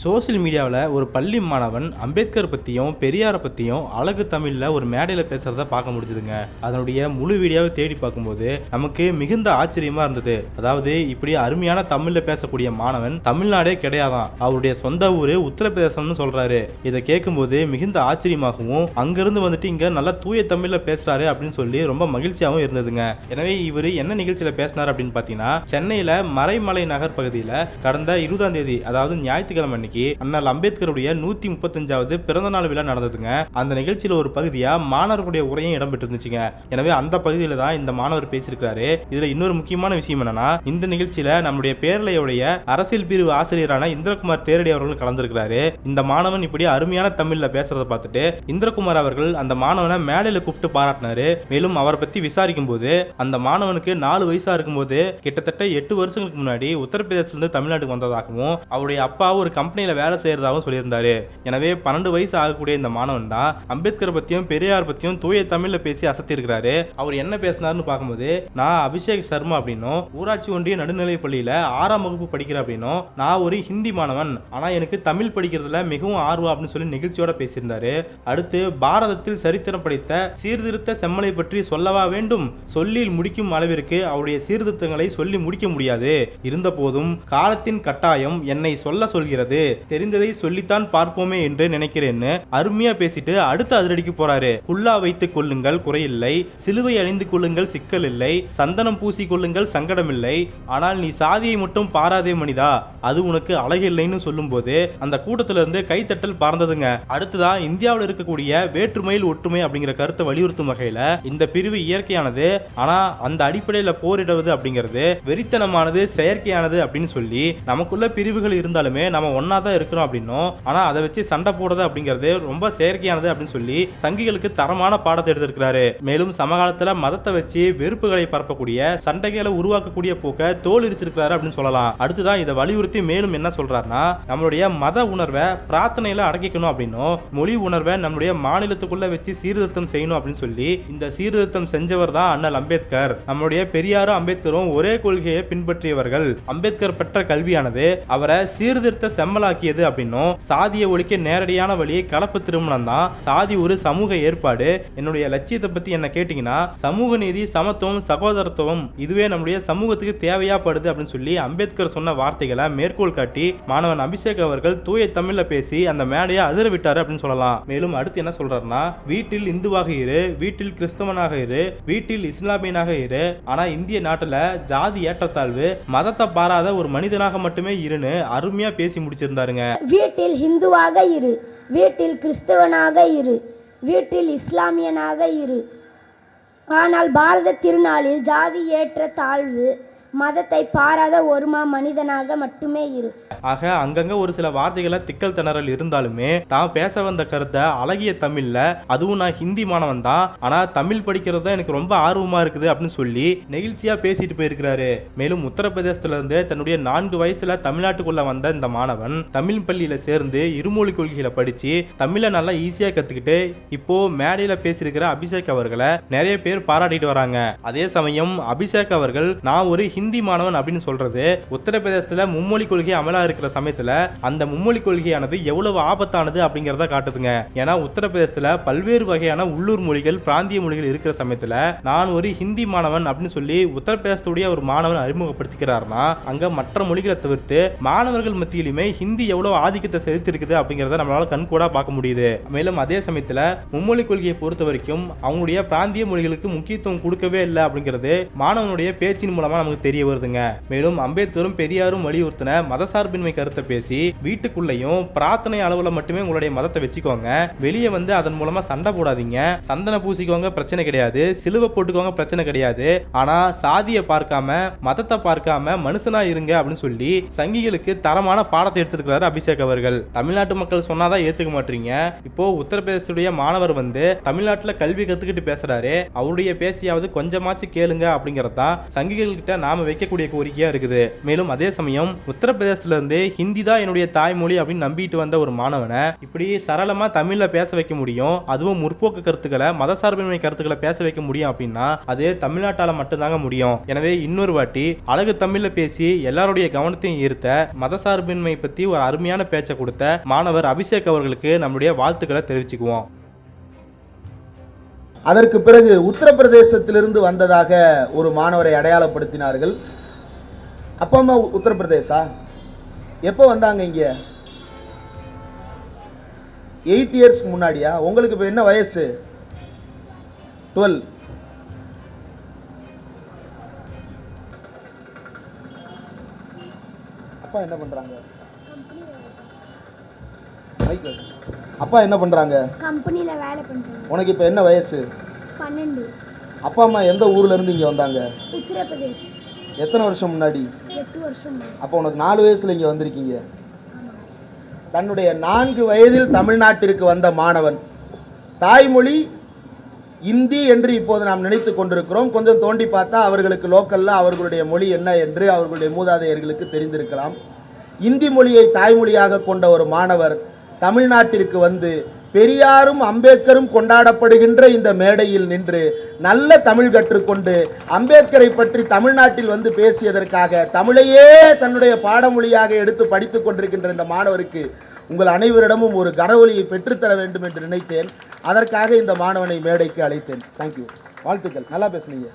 Social மீடியாவில் ஒரு பள்ளி மாணவன் அம்பேத்கர் பற்றியும் பெரியாரை பற்றியும் அழகு தமிழில் ஒரு மேடையில் பேசுகிறத பார்க்க முடிஞ்சுதுங்க. அதனுடைய முழு வீடியோவை தேடி பார்க்கும்போது நமக்கு மிகுந்த ஆச்சரியமாக இருந்தது. அதாவது இப்படி அருமையான தமிழில் பேசக்கூடிய மாணவன் தமிழ்நாடே கிடையாதான். அவருடைய சொந்த ஊர் உத்தரப்பிரதேசம்னு சொல்கிறாரு இதை கேட்கும்போது மிகுந்த ஆச்சரியமாகவும் அங்கேருந்து வந்துட்டு இங்கே நல்லா தூய தமிழில் பேசுகிறாரு அப்படின்னு சொல்லி ரொம்ப மகிழ்ச்சியாகவும் இருந்ததுங்க. எனவே இவர் என்ன நிகழ்ச்சியில் பேசினார் அப்படின்னு பார்த்தீங்கன்னா சென்னையில் மறைமலை நகர் பகுதியில் கடந்த இருபதாம் தேதி அதாவது ஞாயிற்றுக்கிழமை அன்னைக்கு அண்ணல் அம்பேத்கருடைய நூத்தி முப்பத்தஞ்சாவது பிறந்த நாள் விழா நடந்ததுங்க. அந்த நிகழ்ச்சியில ஒரு பகுதியா மாணவர்களுடைய உரையும் இடம்பெற்று இருந்துச்சுங்க எனவே அந்த பகுதியில தான் இந்த மாணவர் பேசியிருக்காரு இதுல இன்னொரு முக்கியமான விஷயம் என்னன்னா இந்த நிகழ்ச்சியில நம்முடைய பேரலையுடைய அரசியல் பிரிவு ஆசிரியரான இந்திரகுமார் தேரடி அவர்கள் கலந்திருக்கிறாரு. இந்த மாணவன் இப்படி அருமையான தமிழ்ல பேசுறத பார்த்துட்டு இந்திரகுமார் அவர்கள் அந்த மாணவனை மேடையில கூப்பிட்டு பாராட்டினாரு. மேலும் அவரை பத்தி விசாரிக்கும் போது அந்த மாணவனுக்கு நாலு வயசா இருக்கும்போது கிட்டத்தட்ட எட்டு வருஷங்களுக்கு முன்னாடி உத்தரப்பிரதேசத்துல இருந்து தமிழ்நாட்டுக்கு வந்ததாகவும் அவருடைய அப்பா ஒரு கம்பெனி கம்பெனியில் வேலை செய்கிறதாகவும் சொல்லியிருந்தாரு. எனவே பன்னெண்டு வயசு ஆகக்கூடிய இந்த மாணவன் தான் அம்பேத்கர் பற்றியும் பெரியார் பற்றியும் தூய தமிழில் பேசி அசத்திருக்கிறாரு. அவர் என்ன பேசினாருன்னு பார்க்கும்போது நான் அபிஷேக் சர்மா அப்படின்னும் ஊராட்சி ஒன்றிய நடுநிலைப் பள்ளியில் ஆறாம் வகுப்பு படிக்கிறேன் அப்படின்னும் நான் ஒரு ஹிந்தி மாணவன் ஆனால் எனக்கு தமிழ் படிக்கிறதுல மிகவும் ஆர்வம் அப்படின்னு சொல்லி நிகழ்ச்சியோட பேசியிருந்தாரு. அடுத்து பாரதத்தில் சரித்திரம் படைத்த சீர்திருத்த செம்மலை பற்றி சொல்லவா வேண்டும்? சொல்லில் முடிக்கும் அளவிற்கு அவருடைய சீர்திருத்தங்களை சொல்லி முடிக்க முடியாது. இருந்தபோதும் காலத்தின் கட்டாயம் என்னை சொல்ல சொல்கிறது. தெரிந்ததை சொல்லித்தான் பார்ப்போமே என்று நினைக்கிறேன்னு அருமையா பேசிட்டு அடுத்த அதிரடிக்கு போறாரு. குல்லா வைத்துக் கொள்ளுங்கள் குறையில்லை சிலுவை அணிந்து கொள்ளுங்கள் சிக்கல் இல்லை சந்தனம் பூசி கொள்ளுங்கள் சங்கடமில்லை. ஆனால் நீ சாதியை மட்டும் பாராதே மனிதா அது உனக்கு அழகில்லைன்னு சொல்லும்போது அந்த கூட்டத்துல இருந்து கைத்தட்டல் பறந்ததுங்க. அடுத்ததா இந்தியாவில் இருக்கக்கூடிய வேற்றுமையில் ஒற்றுமை அப்படிங்கிற கருத்தை வலியுறுத்தும் வகையில இந்த பிரிவு இயற்கையானது ஆனா அந்த அடிப்படையில போரிடுவது அப்படிங்கிறது வெறித்தனமானது செயற்கையானது அப்படின்னு சொல்லி நமக்குள்ள பிரிவுகள் இருந்தாலுமே நம்ம ஒன்னா ஒன்றா தான் இருக்கிறோம் அப்படின்னும். ஆனால் அதை வச்சு சண்டை போடுறது அப்படிங்கிறது ரொம்ப செயற்கையானது அப்படின்னு சொல்லி சங்கிகளுக்கு தரமான பாடத்தை எடுத்திருக்கிறாரு. மேலும் சமகாலத்தில் மதத்தை வச்சு வெறுப்புகளை பரப்பக்கூடிய சண்டைகளை உருவாக்கக்கூடிய போக்க தோல் இருச்சிருக்கிறாரு அப்படின்னு சொல்லலாம். அடுத்துதான் இதை வலியுறுத்தி மேலும் என்ன சொல்றாருன்னா நம்மளுடைய மத உணர்வை பிரார்த்தனையில அடக்கிக்கணும் அப்படின்னும். மொழி உணர்வை நம்மளுடைய மாநிலத்துக்குள்ள வச்சு சீர்திருத்தம் செய்யணும் அப்படின்னு சொல்லி இந்த சீர்திருத்தம் செஞ்சவர் தான் அண்ணல் அம்பேத்கர். நம்மளுடைய பெரியாரும் அம்பேத்கரும் ஒரே கொள்கையை பின்பற்றியவர்கள். அம்பேத்கர் பெற்ற கல்வியானது அவரை சீர்திருத்த செம்மலா உருவாக்கியது அப்படின்னும் சாதியை ஒழிக்க நேரடியான வழியை கலப்பு திருமணம் தான். சாதி ஒரு சமூக ஏற்பாடு. என்னுடைய லட்சியத்தை பத்தி என்ன கேட்டீங்கன்னா சமூக நீதி சமத்துவம் சகோதரத்துவம் இதுவே நம்முடைய சமூகத்துக்கு தேவையாப்படுது அப்படின்னு சொல்லி அம்பேத்கர் சொன்ன வார்த்தைகளை மேற்கோள் காட்டி மாணவன் அபிஷேக் அவர்கள் தூய தமிழ்ல பேசி அந்த மேடையை அதிர விட்டாரு அப்படின்னு சொல்லலாம். மேலும் அடுத்து என்ன சொல்றாருன்னா வீட்டில் இந்துவாக இரு வீட்டில் கிறிஸ்தவனாக இரு வீட்டில் இஸ்லாமியனாக இரு. ஆனா இந்திய நாட்டுல ஜாதி ஏற்றத்தாழ்வு மதத்தை பாராத ஒரு மனிதனாக மட்டுமே இருன்னு அருமையா பேசி இருந்தாருங்க வீட்டில் ஹிந்துவாக இரு. வீட்டில் கிறிஸ்தவனாக இரு. வீட்டில் இஸ்லாமியனாக இரு. ஆனால் பாரத திருநாளில் ஜாதி ஏற்ற தாழ்வு மதத்தை பாராத ஒருமா மனிதனாக மட்டுமே இரு. ஆக அங்கங்க ஒரு சில வார்த்தைகளை திக்கல் திணறல் இருந்தாலுமே தான் பேச வந்த கருத்தை அழகிய தமிழ்ல அதுவும் நான் ஹிந்தி மாணவன் தான் ஆனா தமிழ் படிக்கிறது தான் எனக்கு ரொம்ப ஆர்வமா இருக்குது அப்படின்னு சொல்லி நெகிழ்ச்சியா பேசிட்டு போயிருக்கிறாரு. மேலும் உத்தரப்பிரதேசத்துல இருந்து தன்னுடைய நான்கு வயசுல தமிழ்நாட்டுக்குள்ள வந்த இந்த மாணவன் தமிழ் பள்ளியில சேர்ந்து இருமொழி கொள்கைகளை படிச்சு தமிழை நல்லா ஈஸியா கத்துக்கிட்டு இப்போ மேடையில பேசியிருக்கிற அபிஷேக் அவர்களை நிறைய பேர் பாராட்டிட்டு வராங்க. அதே சமயம் அபிஷேக் அவர்கள் நான் ஒரு ஹிந்தி மாணவன் அப்படின்னு சொல்றது உத்தரப்பிரதேசத்துல மும்மொழி கொள்கை அமலா இருக்கிற சமயத்துல அந்த மும்மொழி கொள்கையானது எவ்வளவு ஆபத்தானது அப்படிங்கறத காட்டுதுங்க. ஏன்னா உத்தரப்பிரதேசத்துல பல்வேறு வகையான உள்ளூர் மொழிகள் பிராந்திய மொழிகள் இருக்கிற சமயத்துல நான் ஒரு ஹிந்தி மாணவன் அப்படின்னு சொல்லி உத்தரப்பிரதேசத்துடைய ஒரு மாணவன் அறிமுகப்படுத்திக்கிறாருன்னா அங்க மற்ற மொழிகளை தவிர்த்து மாணவர்கள் மத்தியிலுமே ஹிந்தி எவ்வளவு ஆதிக்கத்தை செலுத்திருக்குது அப்படிங்கறத நம்மளால கண்கூடா பார்க்க முடியுது. மேலும் அதே சமயத்துல மும்மொழி கொள்கையை பொறுத்த வரைக்கும் அவங்களுடைய பிராந்திய மொழிகளுக்கு முக்கியத்துவம் கொடுக்கவே இல்லை அப்படிங்கிறது மாணவனுடைய பேச்சின் மூலமா நமக்கு தெரிய வருதுங்க. மேலும் அம்பேத்கரும் பெரியாரும் வலியுறுத்தின மதசார்பின்மை கருத்தை பேசி வீட்டுக்குள்ளேயும் பிரார்த்தனை அளவுல மட்டுமே உங்களுடைய மதத்தை வச்சுக்கோங்க. வெளியே வந்து அதன் மூலமா சண்டை போடாதீங்க. சந்தன பூசிக்கோங்க பிரச்சனை கிடையாது. சிலுவை போட்டுக்கோங்க பிரச்சனை கிடையாது. ஆனா சாதியை பார்க்காம மதத்தை பார்க்காம மனுஷனா இருங்க அப்படின்னு சொல்லி சங்கிகளுக்கு தரமான பாடத்தை எடுத்திருக்கிறாரு அபிஷேக் அவர்கள். தமிழ்நாட்டு மக்கள் சொன்னாதான் ஏத்துக்க மாட்டீங்க. இப்போ உத்தரப்பிரதேசத்துடைய மாணவர் வந்து தமிழ்நாட்டுல கல்வி கத்துக்கிட்டு பேசுறாரு. அவருடைய பேச்சையாவது கொஞ்சமாச்சு கேளுங்க அப்படிங்கறதா சங்கிகள் கிட்ட நாம நாம வைக்கக்கூடிய கோரிக்கையா இருக்குது. மேலும் அதே சமயம் உத்தரப்பிரதேசத்துல இருந்து ஹிந்தி தான் என்னுடைய தாய்மொழி அப்படின்னு நம்பிட்டு வந்த ஒரு மாணவனை இப்படி சரளமா தமிழ்ல பேச வைக்க முடியும். அதுவும் முற்போக்கு கருத்துக்களை மதசார்பின்மை கருத்துக்களை பேச வைக்க முடியும் அப்படின்னா அது தமிழ்நாட்டால மட்டும்தாங்க முடியும். எனவே இன்னொரு வாட்டி அழகு தமிழ்ல பேசி எல்லாருடைய கவனத்தையும் ஈர்த்த மதசார்பின்மை பத்தி ஒரு அருமையான பேச்சை கொடுத்த மாணவர் அபிஷேக் அவர்களுக்கு நம்முடைய வாழ்த்துக்களை தெரிவிச்சுக்குவோம். அதற்கு பிறகு உத்தரப்பிரதேசத்திலிருந்து வந்ததாக ஒரு மாணவரை அடையாளப்படுத்தினார்கள். அப்பா அம்மா உத்தரப்பிரதேசா? எப்போ வந்தாங்க இங்கே? எயிட் இயர்ஸ்க்கு முன்னாடியா? உங்களுக்கு இப்போ என்ன வயசு? டுவெல். அப்பா என்ன பண்றாங்க? mic அப்பா என்ன பண்றாங்க? கம்பெனியில் வேலை பண்ணுறேன் உனக்கு இப்போ என்ன வயசு? பன்னெண்டு. அப்பா அம்மா எந்த ஊர்ல இருந்து இங்க வந்தாங்க? உத்தரப்பிரதேஷ். எத்தனை வருஷம் முன்னாடி? எட்டு வருஷம் அப்போ உனக்கு நாலு வயசுல இங்க வந்திருக்கீங்க. தன்னுடைய நான்கு வயதில் தமிழ்நாட்டிற்கு வந்த மாணவன். தாய்மொழி இந்தி என்று இப்போது நாம் நினைத்து கொண்டிருக்கிறோம். கொஞ்சம் தோண்டி பார்த்தா அவர்களுக்கு லோக்கல்ல அவர்களுடைய மொழி என்ன என்று அவர்களுடைய மூதாதையர்களுக்கு தெரிந்திருக்கலாம். இந்தி மொழியை தாய்மொழியாக கொண்ட ஒரு மாணவர் தமிழ்நாட்டிற்கு வந்து பெரியாரும் அம்பேத்கரும் கொண்டாடப்படுகின்ற இந்த மேடையில் நின்று நல்ல தமிழ் கற்றுக்கொண்டு அம்பேத்கரை பற்றி தமிழ்நாட்டில் வந்து பேசியதற்காக தமிழையே தன்னுடைய பாடமொழியாக எடுத்து படித்துக் கொண்டிருக்கின்ற இந்த மாணவருக்கு உங்கள் அனைவரிடமும் ஒரு கரவொலியை பெற்றுத்தர வேண்டும் என்று நினைத்தேன். அதற்காக இந்த மாணவனை மேடைக்கு அழைத்தேன். தேங்க்யூ வாழ்த்துக்கள். நல்லா பேசுனீங்க.